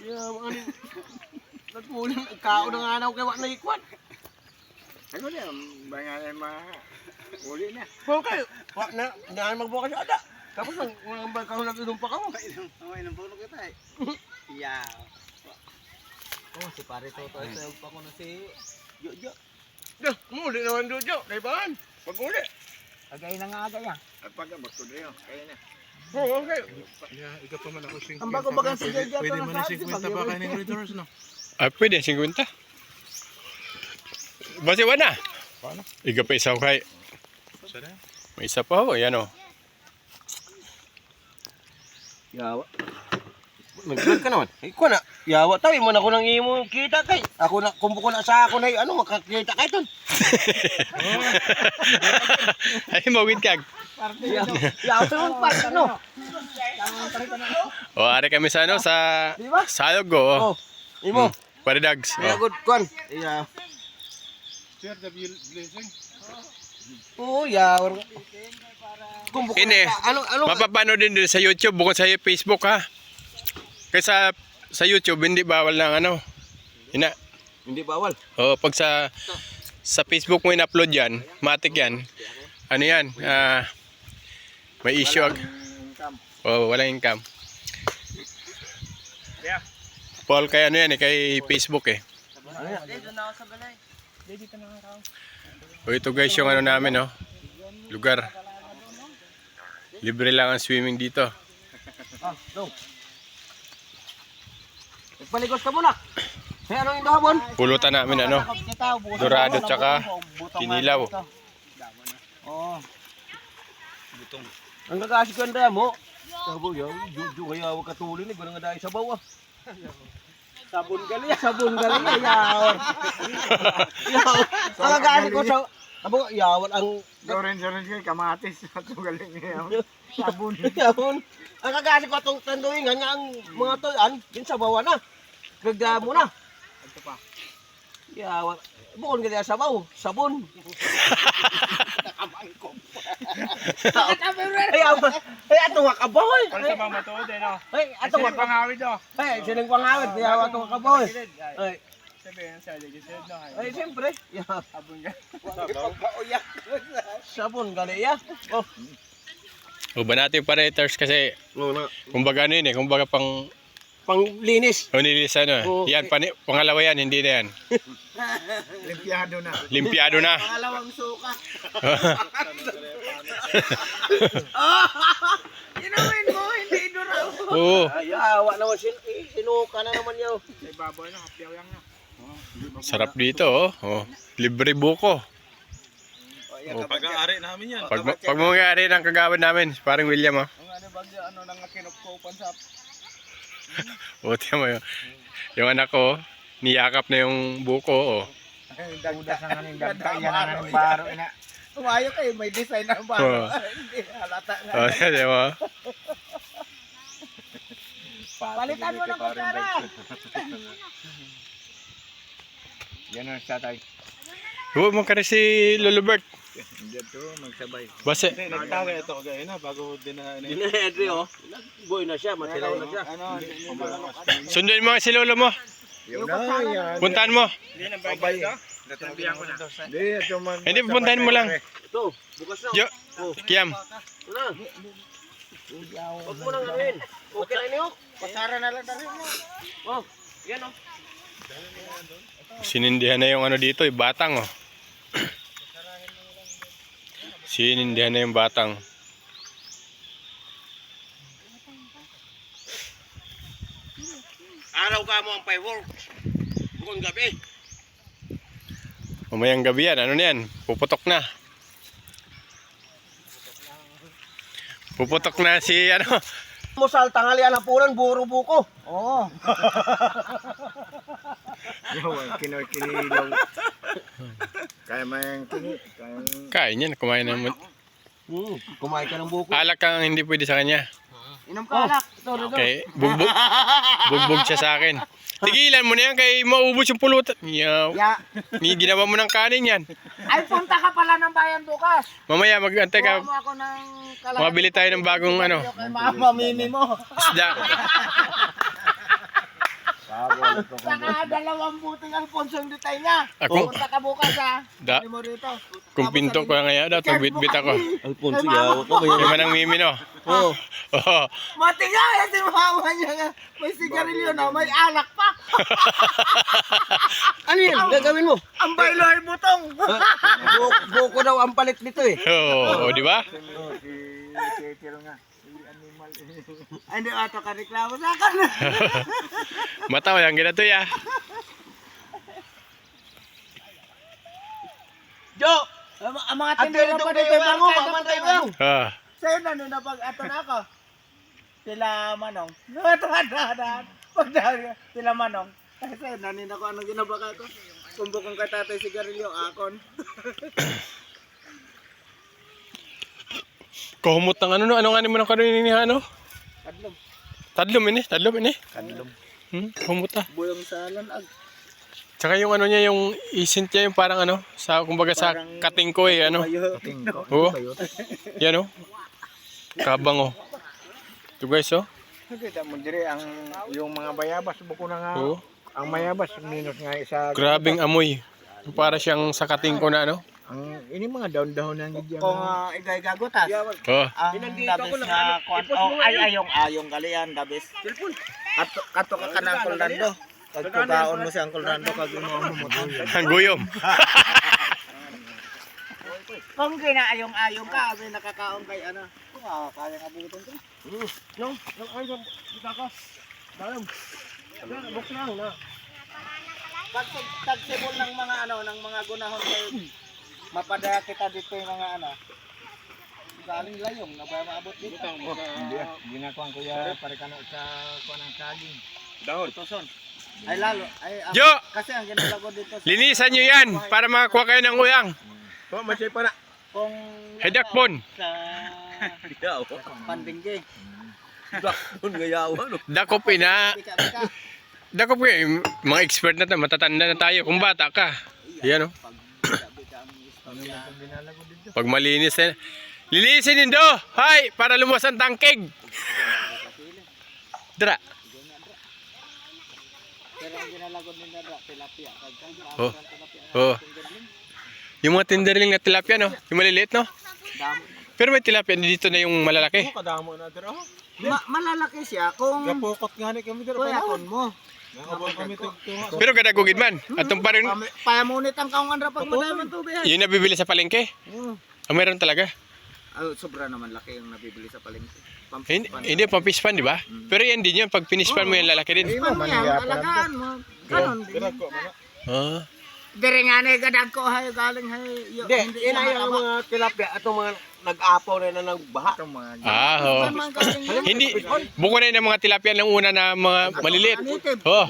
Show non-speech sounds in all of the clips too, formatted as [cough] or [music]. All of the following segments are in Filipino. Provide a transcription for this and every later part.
Yeah, mga ano. Nagmulang, kao na nga na ako kay wak na ikwan. Ano na, bangalan mga uli na. Okay, wak na, hindi magbukas ada. Tapos ang mga bangkang nag-inom pa ka mo. Ang inom po kita eh. Oh, si pare Toto, sayog pa ko na si Jojo. Dah, muli naman doon, Jo. Naibahan. Pag muli. Agay na nga agay ah. At pag bakto na kaya na. Oo, okay. Yeah, ikaw pa man ako 50. Ang bago bagang si Jojo pwede mo na na sabi, 50 pag- pa kayo ng readers, no? Ah, pwede, 50. Basi wala. Paano? Iga pa isa kay. Sada? May isa pa ho, yan o. Yawa. Nag-vlog ka naman. Ikaw na. Yawa tayo. Iman ako nang imo kita kay. Ako na, kumpo ko na sa ako na ano, makakita kay ton. [laughs] Ay, mawid kag. Yawa. Mga part, ano? O, ari kami sa ano, sa salog o. Oh. Imo. Para dags. Kaya Oh. good kwan. Yeah. Share the blessing. Oo, yawa. Kumpo ko Ini. na. Ano, ano? Mapapano din din sa YouTube, bukod sa Facebook ha. Kaysa sa YouTube, hindi bawal ng ano. Ina. Hindi bawal. O, pag sa sa Facebook mo in-upload yan, matik yan. Ano yan? Ah, may issue. ag- Oh, walang income. Yeah. Paul, kay ano yan eh, kay Facebook eh. O ito guys yung ano namin no. Lugar. Libre lang ang swimming dito. Ah, no. Paligos ka muna. Kaya anong yung dahabon? Pulutan namin ano. Dorado tsaka kinilaw. Oh. Butong. Ang kakasi ko ang daya mo. Sabo yaw, juju kaya wag katulin ni guna nga dahil sa bawa. Sabon gali, sabon gali yaw. Yaw. Ang kakasi ko sa Abo, yawan ang Orange orange kayo, kamatis. At galing niya. Sabon. [laughs] yawan. Ang kakasi ko atong tanduingan nga ang mga toyan, din sa bawa na. Gagda mo na. Ito pa. Yawan. Bukon gali sa baw, sabon. Ay, aw. Ay, ato nga kaboy. Para sa mga matuod eh, no? Ay, ato nga kaboy. pangawid, oh. Ay, sinang pangawit, kaya ato nga kaboy. Ay, Sabihin sa legislative, no? ay, siyempre. Yeah. Abon ka. Sabon gali ya. Oh, O ba natin pareters kasi no, kumbaga ano yun eh, kumbaga pang Panglinis. unilis ano. Oo. Yan, pani, pangalawa yan, hindi na yan. [laughs] Limpiado na. Limpiado na. Pangalawang suka. [laughs] Inumin mo, hindi duraw. Oo. Ay, awa naman sin eh, sinuka na naman yaw. May baboy na, kapyaw yan na. Sarap dito oh. oh. Libre buko. Pag-aari namin yan. Pag, pag mangyari ng kagawad namin, parang William oh. Ang ano bagyo, ano nang kinupkupan sa... [laughs] Buti mo yun. Yung anak ko, niyakap na yung buko oh. Uda sa nganing dagda yan ang nganing baro ina. Umayo kayo, may design na ba? Oo. Hindi, halata nga. Oh, [laughs] di ba? Palitan mo ng kutsara. [laughs] Yan ang sa tay. Huwag mo ka rin si Lulubert. Dito, magsabay. Base, Hindi, nagtawag ito kagaya na bago din na... Di na Edri oh. Boy na siya, matilaw na siya. Ano, sundin mo nga si lolo mo. Yun na, yan. Puntahan mo. hindi na bagyo ito. Natambihan ko na. Hindi, ito man. Hindi, pupuntahan mo lang. Ito, bukas na. Jo, Kiam. Ito na. Huwag mo nang anuhin. Okay na niyo. Pasara na lang dali mo. Oh, yan oh. Sinindihan na yung ano dito, yung batang oh. Sinindihan na yung batang. Araw ka mo ang fireworks. Bukong gabi. Mamayang gabi yan, ano na yan? Puputok na. Puputok na si ano. Musal tanghalian ang pulan, buro buko. Oo. Yo, [laughs] kinoy kinilaw. Kaya man kini, kaya Kain yan, kumain naman. Hmm, kumain ka ng buko. Alak kang hindi pwede sa kanya. Inom ka alak. Okay, bugbog. Bugbog siya sa akin. Tigilan mo na yan kay maubos yung pulutan. Yaw. Ya. Ni ginawa mo ng kanin yan. Ay, punta ka pala ng bayan bukas. Mamaya magantay Kuha ka. mo ako ng kalahati. Mabili tayo ng bagong ano, Kay mama, mimi mo. isda. [laughs] Saka dalawang buting Alfonso yung ditay niya. Ako, Punta ka bukas ha. da, Hindi mo rito. kung pinto ko lang kaya daw, bit ako. [laughs] Alfonso, yawa ba Yung manang mimi no. Oo. [laughs] Oo. Mati nga eh, si mama niya nga. May sigarilyo na, may alak pa. [laughs] Ano yan? Gagawin mo? Ang baylo ay butong. Bu- Buko daw ang palit nito eh. Oo, di ba? Ay, hindi ato ka reklamo sa akin. [laughs] Mataw yan, ginato ya. Jo! Ang, ang mga tindera pa dito, mo, barkada mamantay pa mo. tayo. Ah, Sa'yo na nung napag ato na ako. Sila Manong. [laughs] Natadaan. Pag dahil sila Manong. Sa'yo na nina ko anong ginabaka ko. Kumbukong kay tatay sigarilyo, akon. [coughs] kahumot ng ano no, ano nga mo ng kanin ni ano? Kadlom. Tadlom ini, tadlom ini. Kadlom. Hmm, kahumot ah. Buyong sa lanag. Tsaka yung ano niya, yung isint niya, yung parang ano, sa, kumbaga sa Parang- kating ko eh, ano. Oo. [laughs] Yan oh. Kabang oh. Ito guys oh. Nakita mo dire ang yung mga bayabas buko na nga. Oo. Ang mayabas minus nga isa. Grabing amoy. Para siyang sa kating ko na ano. Ang ini mga daon-daon na gid Kung uh, igay gagotas. Oh. Ang dabis nga kwan oh, ay ayong ayong galian dabis. Kato kato ka kanang kuldando. Pag kugaon mo siyang kuldando kag imo mo [laughs] Ang guyom. [laughs] Kung ginaayong ayong ka, abi nakakaon kay ano. Ah, kaya nga buton ko. No, no, ay, kita ka. Dalam. Yan, buk lang na. Pag tagsibol ng mga ano, ng mga gunahon kay mapadaya kita dito yung mga ano. Galing layong na ba maabot dito? Hindi ah. Ginakuan ko ya pare kana sa kuan ng saging. Dahon. Tuson. Ay lalo, ay ang- Jo! kasi ang ginagawa dito sa Linisan nyo yan para makakuha kayo ng uyang. Oh, masay pa na. kung Hedakpon. sa Yawa. pandingge. Dakon nga yawa, no? Dakop ina. Bika bika. Dakop. Mga expert na tayo. Matatanda na tayo kung bata ka. Yan oh. Pag Pag malinis na. Linisin nindo! Hay! Para lumas ang tangkig! Dra! Oh. Oh. Yung mga tinderling na tilapia, no? Yung maliliit, no? Pero may tilapia dito na yung malalaki. Kadamo na. Ma- malalaki siya kung Gapokot nga ni kami dira. kuyakon mo. Pero kadagugid man. Atong pa rin, Payamunit ang kaungan ra pag madamang tubig. ay. yung nabibili sa palengke. Oo. Ah, meron talaga. Ah, sobra naman laki yung nabibili sa palengke. Hindi, pan- hindi pang pispan, di ba? Pero yan din yun. Pag pinispan mo yan, lalaki din. Pan mo yan, alagaan mo. Ganon din. Ah. Dire nga na gadag ko hay galing hay. yo- Hindi, ang mataba. mga tilapia at ang mga nag-apaw na na nagbaha. Ah, oh. Saan man galing yun? Hindi, buko na yun ng mga tilapia ng una na mga maliliit. Oh.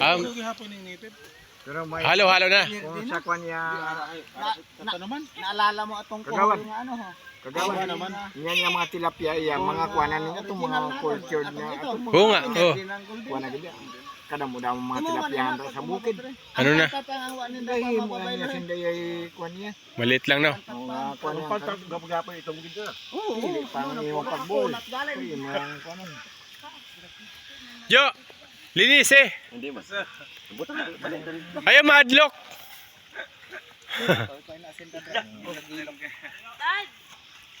Um. Pero may halo-halo na. kung sa kwan niya Ito naman. naalala mo atong Kagawan. kuhol nga ano ho. Kagawan naman. Yan yung mga tilapia, yan, mga kuwanan nila, itong mga cultured na, itong mga Oo nga, oh. kuwanan nila. Kada mo daw mga tilapiahan daw sa bukid. Ano na? Dahil mo nga niya sinday ay kuwan niya. Maliit lang, no? Mga kuwan Ang gapagapon itong na. Oo, Hindi, parang iwan pagbuhay. Ay, mga kuwanan. Jo! Linis eh! Hindi mas. Ayaw madlock!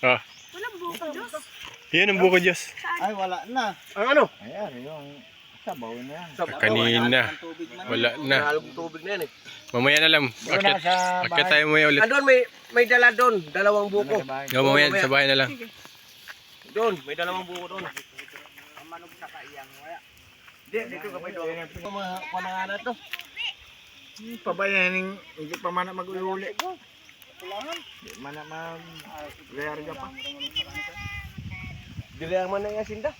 Oh. [laughs] Walang buko, Diyos. Yan ang buko Diyos. Ay wala na. Ang ano? Ayan, yung sabaw na yan. Kanina. Wala na. Nalog tubig na yan eh. Mamaya na lang. Akit, sa tayo mamaya ulit. Andun may may dala doon, dalawang buko. No, mamaya sa bahay na lang. Doon, may dalawang buko doon. Ang manog sa kaiyang wala. Di, dito ka may doon. Ito mga panangalan to. Pabayanin, hindi pa man mag-uuli. Hindi man na mag-rearga pa. Dili ang man na sinda.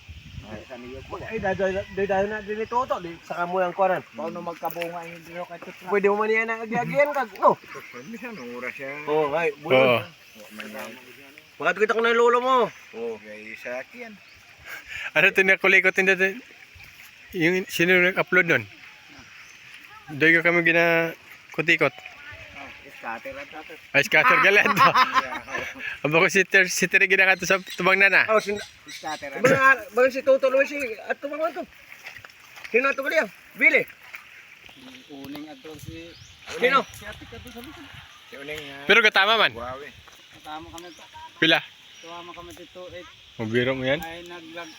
Ay, dahil dahil na din ito to, di saka mo ang kuwanan. Paano magkabunga yung dito kay Tutra? Pwede mo man yan ang agiagian kag, no? Pwede siya, nung oras siya. Oo, ay, Oo. bulo. Mga kita ko na yung lolo mo. Oo, kay sa akin. Ano ito nakulikot din dito? Yung sino nag-upload nun? Doon ka kami gina kutikot. Scatter at. Ay, scatter galit. [laughs] [laughs] Aba ko si Ter, si Ter gina sa tubang na na. Oh, sin Scatter at mga mga si Toto Luis si at tumang to. Sino to kaliya? Bili. Uning at si Sino? si Ate ka sa likod. Si Uning, ah, Pero katama man. wow. Kasama kami to. Pila. Tuwama kami dito eh Mabiro mo yan. ay naglag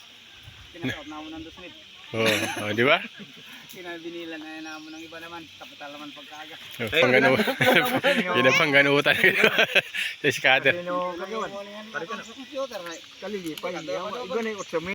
kinakaot na mo ng dos minute. Oo, oh, di ba? Kinabinilan ay namo ng iba naman. Kapital naman pagkaaga. Oh, Panggano. Yun ang pangganutan. [laughs] sa scatter. Kagawan? Parang sa computer na Kaligi pa. Iba na yung 8